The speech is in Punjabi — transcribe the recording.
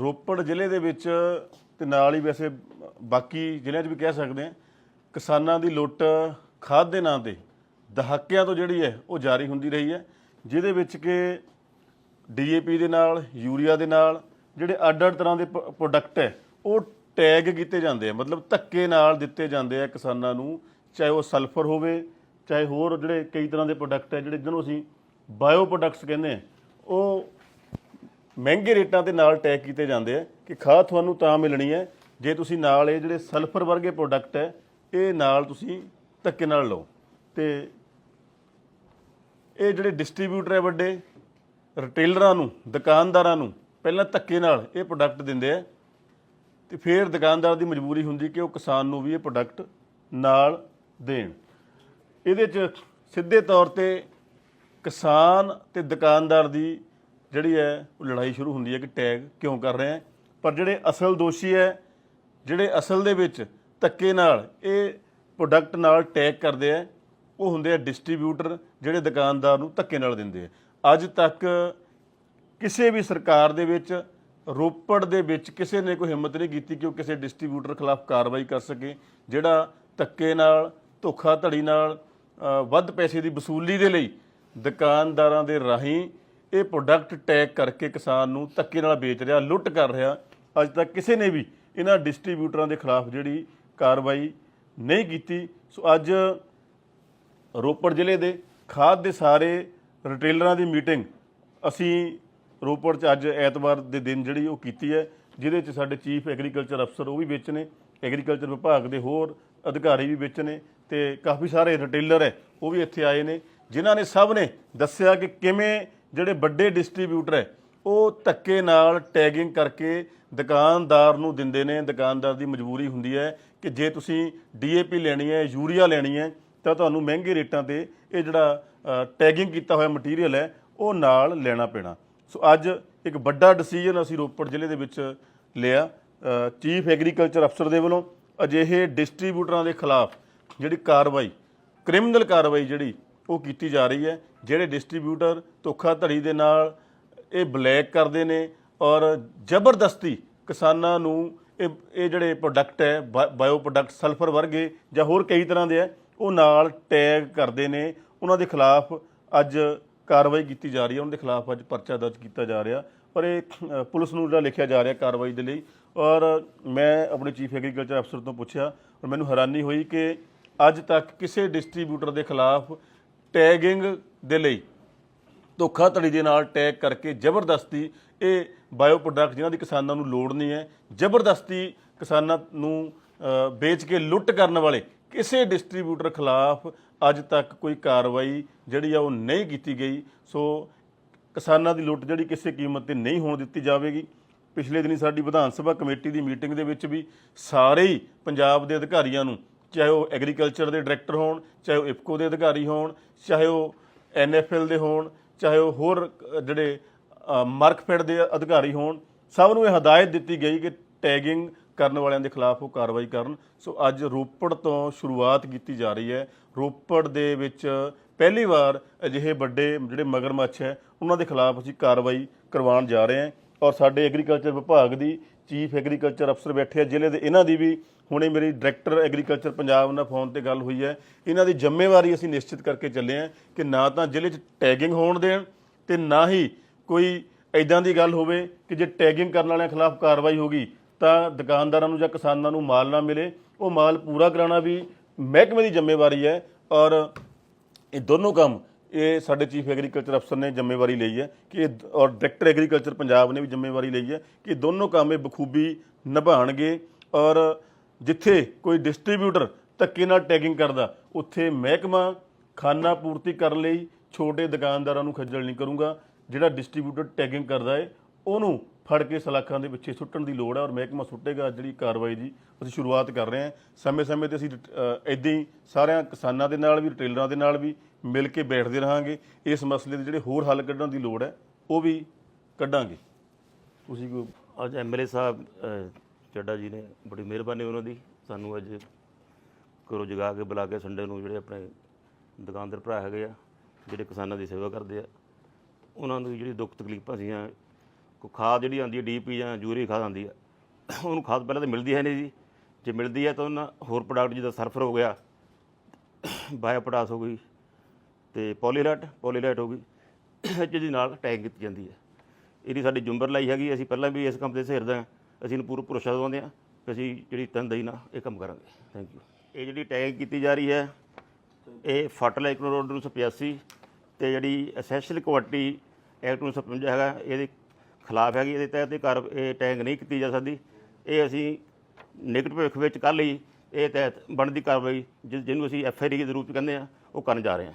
ਰੋਪੜ ਜ਼ਿਲ੍ਹੇ ਦੇ ਵਿੱਚ ਤੇ ਨਾਲ ਹੀ ਵੈਸੇ ਬਾਕੀ ਜ਼ਿਲ੍ਹਿਆਂ 'ਚ ਵੀ ਕਹਿ ਸਕਦੇ ਹਾਂ, ਕਿਸਾਨਾਂ ਦੀ ਲੁੱਟ ਖਾਦ ਦੇ ਨਾਂ ਤੇ ਦਹਾਕਿਆਂ ਤੋਂ ਜਿਹੜੀ ਹੈ ਉਹ ਜਾਰੀ ਹੁੰਦੀ ਰਹੀ ਹੈ, ਜਿਹਦੇ ਵਿੱਚ ਕਿ ਡੀਏਪੀ ਦੇ ਨਾਲ, ਯੂਰੀਆ ਦੇ ਨਾਲ ਜਿਹੜੇ ਅੱਡ-ਅੱਡ ਤਰ੍ਹਾਂ ਦੇ ਪ- ਪ੍ਰੋਡਕਟ ਹੈ, ਉਹ ਟੈਗ ਕੀਤੇ ਜਾਂਦੇ ਆ, ਮਤਲਬ ਧੱਕੇ ਨਾਲ ਦਿੱਤੇ ਜਾਂਦੇ ਆ ਕਿਸਾਨਾਂ ਨੂੰ, ਚਾਹੇ ਉਹ ਸਲਫਰ ਹੋਵੇ, ਚਾਹੇ ਹੋਰ ਜਿਹੜੇ ਕਈ ਤਰ੍ਹਾਂ ਦੇ ਪ੍ਰੋਡਕਟ ਹੈ, ਜਿਹੜੇ ਜਿਹਨੂੰ ਅਸੀਂ ਬਾਇਓ ਪ੍ਰੋਡਕਟਸ ਕਹਿੰਦੇ ਆ, ਉਹ ਮਹਿੰਗੇ ਰੇਟਾਂ ਤੇ ਨਾਲ ਟੈਗ ਕੀਤੇ ਜਾਂਦੇ ਆ ਕਿ ਖਾਦ ਤੁਹਾਨੂੰ ਤਾਂ ਮਿਲਣੀ ਹੈ, ਜੇ ਤੁਸੀਂ ਨਾਲ ਇਹ ਜਿਹੜੇ ਸਲਫਰ ਵਰਗੇ ਪ੍ਰੋਡਕਟ ਹੈ, ਇਹ ਨਾਲ ਤੁਸੀਂ ਧੱਕੇ ਨਾਲ ਲਓ। ਤੇ ਇਹ ਜਿਹੜੇ ਡਿਸਟ੍ਰੀਬਿਊਟਰ ਹੈ ਵੱਡੇ ਰਿਟੇਲਰਾਂ ਨੂੰ, ਦੁਕਾਨਦਾਰਾਂ ਨੂੰ, ਪਹਿਲਾਂ ਧੱਕੇ ਨਾਲ ਇਹ ਪ੍ਰੋਡਕਟ ਦਿੰਦੇ ਆ। ਤੇ ਫਿਰ ਦੁਕਾਨਦਾਰ ਦੀ ਮਜਬੂਰੀ ਹੁੰਦੀ ਕਿ ਉਹ ਕਿਸਾਨ ਨੂੰ ਵੀ ਇਹ ਪ੍ਰੋਡਕਟ ਨਾਲ ਦੇਣ। ਇਹਦੇ 'ਚ ਸਿੱਧੇ ਤੌਰ ਤੇ ਕਿਸਾਨ ਤੇ ਦੁਕਾਨਦਾਰ ਦੀ ਜਿਹੜੀ ਹੈ, ਉਹ ਲੜਾਈ ਸ਼ੁਰੂ ਹੁੰਦੀ ਹੈ ਕਿ ਟੈਗ ਕਿਉਂ ਕਰ ਰਹੇ ਆ ਪਰ ਜਿਹੜੇ ਅਸਲ ਦੋਸ਼ੀ ਹੈ, ਜਿਹੜੇ ਅਸਲ ਦੇ ਵਿੱਚ ਧੱਕੇ ਨਾਲ ਇਹ ਪ੍ਰੋਡਕਟ ਨਾਲ ਟੈਗ ਕਰਦੇ ਆ ਉਹ ਹੁੰਦੇ ਆ ਡਿਸਟ੍ਰੀਬਿਊਟਰ ਜਿਹੜੇ ਦੁਕਾਨਦਾਰ ਨੂੰ ਧੱਕੇ ਨਾਲ ਦਿੰਦੇ ਆ ਅੱਜ ਤੱਕ ਕਿਸੇ ਵੀ ਸਰਕਾਰ ਦੇ ਵਿੱਚ, ਰੋਪੜ ਦੇ ਵਿੱਚ ਕਿਸੇ ਨੇ ਕੋਈ ਹਿੰਮਤ ਨਹੀਂ ਕੀਤੀ ਕਿ ਉਹ ਕਿਸੇ ਡਿਸਟ੍ਰੀਬਿਊਟਰ ਖਿਲਾਫ ਕਾਰਵਾਈ ਕਰ ਸਕੇ, ਜਿਹੜਾ ਧੱਕੇ ਨਾਲ ਧੋਖਾ ਧੜੀ ਨਾਲ ਵੱਧ ਪੈਸੇ ਦੀ ਵਸੂਲੀ ਦੇ ਲਈ ਦੁਕਾਨਦਾਰਾਂ ਦੇ ਰਾਹੀਂ ਇਹ ਪ੍ਰੋਡਕਟ ਟੈਗ ਕਰਕੇ ਕਿਸਾਨ ਨੂੰ ਧੱਕੇ ਨਾਲ ਵੇਚ ਰਿਹਾ, ਲੁੱਟ ਕਰ ਰਿਹਾ। ਅੱਜ ਤੱਕ ਕਿਸੇ ਨੇ ਵੀ ਇਹਨਾਂ ਡਿਸਟ੍ਰੀਬਿਊਟਰਾਂ ਦੇ ਖਿਲਾਫ ਜਿਹੜੀ ਕਾਰਵਾਈ ਨਹੀਂ ਕੀਤੀ। ਸੋ ਅੱਜ ਰੋਪੜ ਜ਼ਿਲ੍ਹੇ ਦੇ ਖਾਦ ਦੇ ਸਾਰੇ ਰਿਟੇਲਰਾਂ ਦੀ ਮੀਟਿੰਗ ਅਸੀਂ ਰੋਪੜ 'ਚ ਅੱਜ ਐਤਵਾਰ ਦੇ ਦਿਨ ਜਿਹੜੀ ਉਹ ਕੀਤੀ ਹੈ, ਜਿਹਦੇ 'ਚ ਸਾਡੇ ਚੀਫ ਐਗਰੀਕਲਚਰ ਅਫਸਰ ਉਹ ਵੀ ਵਿੱਚ ਨੇ ਐਗਰੀਕਲਚਰ ਵਿਭਾਗ ਦੇ ਹੋਰ ਅਧਿਕਾਰੀ ਵੀ ਵਿੱਚ ਨੇ ਤੇ ਕਾਫੀ ਸਾਰੇ ਰਿਟੇਲਰ ਹੈ, ਉਹ ਵੀ ਇੱਥੇ ਆਏ ਨੇ, ਜਿਨ੍ਹਾਂ ਨੇ ਸਭ ਨੇ ਦੱਸਿਆ ਕਿ ਕਿਵੇਂ ਜਿਹੜੇ ਵੱਡੇ ਡਿਸਟ੍ਰੀਬਿਊਟਰ ਹੈ, ਉਹ ਧੱਕੇ ਨਾਲ ਟੈਗਿੰਗ ਕਰਕੇ ਦੁਕਾਨਦਾਰ ਨੂੰ ਦਿੰਦੇ ਨੇ, ਦੁਕਾਨਦਾਰ ਦੀ ਮਜਬੂਰੀ ਹੁੰਦੀ ਹੈ ਕਿ ਜੇ ਤੁਸੀਂ ਡੀਏਪੀ ਲੈਣੀ ਹੈ, ਯੂਰੀਆ ਲੈਣੀ ਹੈ, ਤਾਂ ਤੁਹਾਨੂੰ ਮਹਿੰਗੇ ਰੇਟਾਂ ਤੇ ਇਹ ਜਿਹੜਾ ਟੈਗਿੰਗ ਕੀਤਾ ਹੋਇਆ ਮਟੀਰੀਅਲ ਹੈ, ਉਹ ਨਾਲ ਲੈਣਾ ਪੈਣਾ। ਸੋ ਅੱਜ ਇੱਕ ਵੱਡਾ ਡਿਸੀਜਨ ਅਸੀਂ ਰੋਪੜ ਜ਼ਿਲ੍ਹੇ ਦੇ ਵਿੱਚ ਲਿਆ। ਚੀਫ ਐਗਰੀਕਲਚਰ ਅਫਸਰ ਦੇ ਵੱਲੋਂ ਅਜਿਹੇ ਡਿਸਟ੍ਰੀਬਿਊਟਰਾਂ ਦੇ ਖਿਲਾਫ ਜਿਹੜੀ ਕਾਰਵਾਈ ਕ੍ਰਿਮੀਨਲ ਕਾਰਵਾਈ ਜਿਹੜੀ ਉਹ ਕੀਤੀ ਜਾ ਰਹੀ ਹੈ। ਜਿਹੜੇ ਡਿਸਟ੍ਰੀਬਿਊਟਰ ਧੋਖਾਧੜੀ ਦੇ ਨਾਲ ਇਹ ਬਲੈਕ ਕਰਦੇ ਨੇ ਔਰ ਜ਼ਬਰਦਸਤੀ ਕਿਸਾਨਾਂ ਨੂੰ ਇਹ ਇਹ ਜਿਹੜੇ ਪ੍ਰੋਡਕਟ ਹੈ ਬਾਇਓ ਪ੍ਰੋਡਕਟ ਸਲਫਰ ਵਰਗੇ ਜਾਂ ਹੋਰ ਕਈ ਤਰ੍ਹਾਂ ਦੇ ਹੈ, ਉਹ ਨਾਲ ਟੈਗ ਕਰਦੇ ਨੇ। ਉਹਨਾਂ ਦੇ ਖਿਲਾਫ ਅੱਜ ਕਾਰਵਾਈ ਕੀਤੀ ਜਾ ਰਹੀ ਹੈ। ਉਹਨਾਂ ਦੇ ਖਿਲਾਫ ਅੱਜ ਪਰਚਾ ਦਰਜ ਕੀਤਾ ਜਾ ਰਿਹਾ ਔਰ ਇਹ ਪੁਲਿਸ ਨੂੰ ਜਿਹੜਾ ਲਿਖਿਆ ਜਾ ਰਿਹਾ ਕਾਰਵਾਈ ਦੇ ਲਈ। ਔਰ ਮੈਂ ਆਪਣੇ ਚੀਫ ਐਗਰੀਕਲਚਰ ਅਫਸਰ ਤੋਂ ਪੁੱਛਿਆ ਔਰ ਮੈਨੂੰ ਹੈਰਾਨੀ ਹੋਈ ਕਿ ਅੱਜ ਤੱਕ ਕਿਸੇ ਡਿਸਟ੍ਰੀਬਿਊਟਰ ਦੇ ਖਿਲਾਫ ਟੈਗਿੰਗ ਦੇ ਲਈ ਧੋਖਾਧੜੀ ਦੇ ਨਾਲ ਟੈਗ ਕਰਕੇ ਜ਼ਬਰਦਸਤੀ ਇਹ ਬਾਇਓ ਪ੍ਰੋਡਕਟ ਜਿਨ੍ਹਾਂ ਦੀ ਕਿਸਾਨਾਂ ਨੂੰ ਲੋੜ ਨਹੀਂ ਹੈ, ਜ਼ਬਰਦਸਤੀ ਕਿਸਾਨਾਂ ਨੂੰ ਵੇਚ ਕੇ ਲੁੱਟ ਕਰਨ ਵਾਲੇ ਕਿਸੇ ਡਿਸਟ੍ਰੀਬਿਊਟਰ ਖਿਲਾਫ ਅੱਜ ਤੱਕ ਕੋਈ ਕਾਰਵਾਈ ਜਿਹੜੀ ਆ ਉਹ ਨਹੀਂ ਕੀਤੀ ਗਈ। ਸੋ ਕਿਸਾਨਾਂ ਦੀ ਲੁੱਟ ਜਿਹੜੀ ਕਿਸੇ ਕੀਮਤ ਤੇ ਨਹੀਂ ਹੋਣ ਦਿੱਤੀ ਜਾਵੇਗੀ। ਪਿਛਲੇ ਦਿਨੀ ਸਾਡੀ ਵਿਧਾਨ ਸਭਾ ਕਮੇਟੀ ਦੀ ਮੀਟਿੰਗ ਦੇ ਵਿੱਚ ਵੀ ਸਾਰੇ ਹੀ ਪੰਜਾਬ ਦੇ ਅਧਿਕਾਰੀਆਂ ਨੂੰ ਚਾਹੇ ਉਹ ਐਗਰੀਕਲਚਰ ਦੇ ਡਾਇਰੈਕਟਰ ਹੋਣ, ਚਾਹੇ ਉਹ ਇਫਕੋ ਦੇ ਅਧਿਕਾਰੀ ਹੋਣ, ਚਾਹੇ ਉਹ ਐਨਐਫਐਲ ਦੇ ਹੋਣ, ਚਾਹੇ ਉਹ ਹੋਰ ਜਿਹੜੇ ਮਾਰਕਫੈਡ ਦੇ ਅਧਿਕਾਰੀ ਹੋਣ, ਸਭ ਨੂੰ ਇਹ ਹਦਾਇਤ ਦਿੱਤੀ ਗਈ ਕਿ ਟੈਗਿੰਗ ਕਰਨ ਵਾਲਿਆਂ ਦੇ ਖਿਲਾਫ ਉਹ ਕਾਰਵਾਈ ਕਰਨ। ਸੋ ਅੱਜ ਰੋਪੜ ਤੋਂ ਸ਼ੁਰੂਆਤ ਕੀਤੀ ਜਾ ਰਹੀ ਹੈ। ਰੋਪੜ ਦੇ ਵਿੱਚ ਪਹਿਲੀ ਵਾਰ ਅਜਿਹੇ ਵੱਡੇ, ਜਿਹੜੇ ਮਗਰਮੱਛ ਹੈ, ਉਹਨਾਂ ਦੇ ਖਿਲਾਫ ਅਸੀਂ ਕਾਰਵਾਈ ਕਰਵਾਉਣ ਜਾ ਰਹੇ ਹਾਂ। ਔਰ ਸਾਡੇ ਐਗਰੀਕਲਚਰ ਵਿਭਾਗ ਦੀ ਚੀਫ ਐਗਰੀਕਲਚਰ ਅਫਸਰ ਬੈਠੇ ਆ, ਜ਼ਿਲ੍ਹੇ ਦੇ, ਇਹਨਾਂ ਦੀ ਵੀ ਹੁਣੇ ਮੇਰੀ ਡਾਇਰੈਕਟਰ ਐਗਰੀਕਲਚਰ ਪੰਜਾਬ ਨਾਲ ਫੋਨ ਤੇ ਗੱਲ ਹੋਈ ਹੈ। ਇਹਨਾਂ ਦੀ ਜ਼ਿੰਮੇਵਾਰੀ ਅਸੀਂ ਨਿਸ਼ਚਿਤ ਕਰਕੇ ਚੱਲੇ ਹਾਂ ਕਿ ਨਾ ਤਾਂ ਜ਼ਿਲ੍ਹੇ 'ਚ ਟੈਗਿੰਗ ਹੋਣ ਦੇਣ ਤੇ ਨਾ ਹੀ ਕੋਈ ਐਦਾਂ ਦੀ ਗੱਲ ਹੋਵੇ ਕਿ ਜੇ ਟੈਗਿੰਗ ਕਰਨ ਵਾਲਿਆਂ ਖਿਲਾਫ ਕਾਰਵਾਈ ਹੋਗੀ ਤਾਂ ਦੁਕਾਨਦਾਰਾਂ ਨੂੰ ਜਾਂ ਕਿਸਾਨਾਂ ਨੂੰ ਮਾਲ ਨਾ ਮਿਲੇ। ਉਹ ਮਾਲ ਪੂਰਾ ਕਰਾਉਣਾ ਵੀ ਮਹਿਕਮੇ ਦੀ ਜ਼ਿੰਮੇਵਾਰੀ ਹੈ ਔਰ ਇਹ ਦੋਨੋਂ ਕੰਮ ਇਹ ਸਾਡੇ ਚੀਫ ਐਗਰੀਕਲਚਰ ਅਫਸਰ ਨੇ ਜ਼ਿੰਮੇਵਾਰੀ ਲਈ ਹੈ ਕਿ ਇਹ ਦ- ਔਰ ਡਾਇਰੈਕਟਰ ਐਗਰੀਕਲਚਰ ਪੰਜਾਬ ਨੇ ਵੀ ਜ਼ਿੰਮੇਵਾਰੀ ਲਈ ਹੈ ਕਿ ਦੋਨੋਂ ਕੰਮ ਇਹ ਬਖੂਬੀ ਨਿਭਾਣਗੇ ਔਰ ਜਿੱਥੇ ਕੋਈ ਡਿਸਟ੍ਰੀਬਿਊਟਰ ਧੱਕੇ ਨਾਲ ਟੈਗਿੰਗ ਕਰਦਾ, ਉੱਥੇ ਮਹਿਕਮਾ ਖਾਨਾ ਪੂਰਤੀ ਕਰਨ ਲਈ ਛੋਟੇ ਦੁਕਾਨਦਾਰਾਂ ਨੂੰ ਖੱਜਲ ਨਹੀਂ ਕਰੂੰਗਾ, ਜਿਹੜਾ ਡਿਸਟ੍ਰੀਬਿਊਟਰ ਟੈਗਿੰਗ ਕਰਦਾ ਹੈ, ਉਹਨੂੰ ਫੜ ਕੇ ਸਲਾਖਾਂ ਦੇ ਪਿੱਛੇ ਸੁੱਟਣ ਦੀ ਲੋੜ ਹੈ ਔਰ ਮਹਿਕਮਾ ਸੁੱਟੇਗਾ ਜਿਹੜੀ ਕਾਰਵਾਈ ਦੀ ਅਸੀਂ ਸ਼ੁਰੂਆਤ ਕਰ ਰਹੇ ਹਾਂ। ਸਮੇਂ-ਸਮੇਂ ਤੇ ਅਸੀਂ ਇਦਾਂ ਹੀ ਸਾਰਿਆਂ ਕਿਸਾਨਾਂ ਦੇ ਨਾਲ ਵੀ ਰਿਟੇਲਰਾਂ ਦੇ ਨਾਲ ਵੀ ਮਿਲ ਕੇ ਬੈਠਦੇ ਰਹਾਂਗੇ। ਇਸ ਮਸਲੇ ਦੇ ਜਿਹੜੇ ਹੋਰ ਹੱਲ ਕੱਢਣ ਦੀ ਲੋੜ ਹੈ, ਉਹ ਵੀ ਕੱਢਾਂਗੇ। ਤੁਸੀਂ ਕੋਈ ਅੱਜ ਐਮਐਲਏ ਸਾਹਿਬ ਚੱਡਾ ਜੀ ਨੇ ਬੜੀ ਮਿਹਰਬਾਨੀ ਉਹਨਾਂ ਦੀ। ਸਾਨੂੰ ਅੱਜ ਘਰੋਂ ਜਗਾ ਕੇ ਬੁਲਾ ਕੇ ਸੰਡੇ ਨੂੰ ਜਿਹੜੇ ਆਪਣੇ ਦੁਕਾਨਦਾਰ ਭਰਾ ਹੈਗੇ ਆ, ਜਿਹੜੇ ਕਿਸਾਨਾਂ ਦੀ ਸੇਵਾ ਕਰਦੇ ਆ, ਉਹਨਾਂ ਨੂੰ ਜਿਹੜੀ ਦੁੱਖ ਤਕਲੀਫਾਂ ਸੀਆਂ ਕੋਈ ਖਾਦ ਜਿਹੜੀ ਆਉਂਦੀ ਹੈ ਡੀਪੀ ਜਾਂ ਯੂਰੀ ਖਾਦ ਆਉਂਦੀ ਹੈ, ਉਹਨੂੰ ਖਾਦ ਪਹਿਲਾਂ ਤਾਂ ਮਿਲਦੀ ਹੈ ਨਹੀਂ ਜੀ। ਜੇ ਮਿਲਦੀ ਹੈ ਤਾਂ ਉਹਨਾਂ ਹੋਰ ਪ੍ਰੋਡਕਟ ਜਿੱਦਾਂ ਸਰਫਰ ਹੋ ਗਿਆ ਬਾਇਓਪੋਟਾਸ ਹੋ ਗਈ ਤੇ ਪੋਲੀਲੈਟ ਪੋਲੀਲੈਟ ਹੋ ਗਈ ਜਿਹਦੇ ਨਾਲ ਟੈਗ ਕੀਤੀ ਜਾਂਦੀ ਹੈ। ਇਹਦੀ ਸਾਡੀ ਜੁੰਬਰ ਲਾਈ ਹੈਗੀ, ਅਸੀਂ ਪਹਿਲਾਂ ਵੀ ਇਸ ਕੰਮ ਤੇ ਸਿਰਦੇ ਹਾਂ, ਅਸੀਂ ਇਹਨੂੰ ਪੂਰਾ ਭਰੋਸਾ ਦਵਾਉਂਦੇ ਹਾਂ ਕਿ ਅਸੀਂ ਜਿਹੜੀ ਤਨਦੇਹੀ ਨਾਲ ਇਹ ਕੰਮ ਕਰਾਂਗੇ। ਥੈਂਕ ਯੂ ਇਹ ਜਿਹੜੀ ਟੈਗ ਕੀਤੀ ਜਾ ਰਹੀ ਹੈ, ਇਹ ਫਰਟੀਲਾਈਜ਼ਰ ਰੋਡ ਨੂੰ 85 ਤੇ ਜਿਹੜੀ ਅਸੈਂਸ਼ੀਅਲ ਕੁਆਲਿਟੀ ਐਕਟ ਨੂੰ 55 ਹੈਗਾ, ਇਹਦੇ ਖਿਲਾਫ ਹੈਗੀ, ਇਹਦੇ ਤਹਿਤ ਇਹ ਕਾਰ, ਇਹ ਟੈਗ ਨਹੀਂ ਕੀਤੀ ਜਾ ਸਕਦੀ। ਇਹ ਅਸੀਂ ਨਿਕਟ ਭਵਿੱਖ ਵਿੱਚ ਕੱਲ੍ਹ ਹੀ ਇਹ ਤਹਿਤ ਬਣਦੀ ਕਾਰਵਾਈ, ਜਿਸ- ਜਿਹਨੂੰ ਅਸੀਂ ਐਫ ਆਈ ਡੀ ਦੇ ਰੂਪ ਚ ਕਹਿੰਦੇ ਆ, ਉਹ ਕਰਨ ਜਾ ਰਹੇ ਹਾਂ।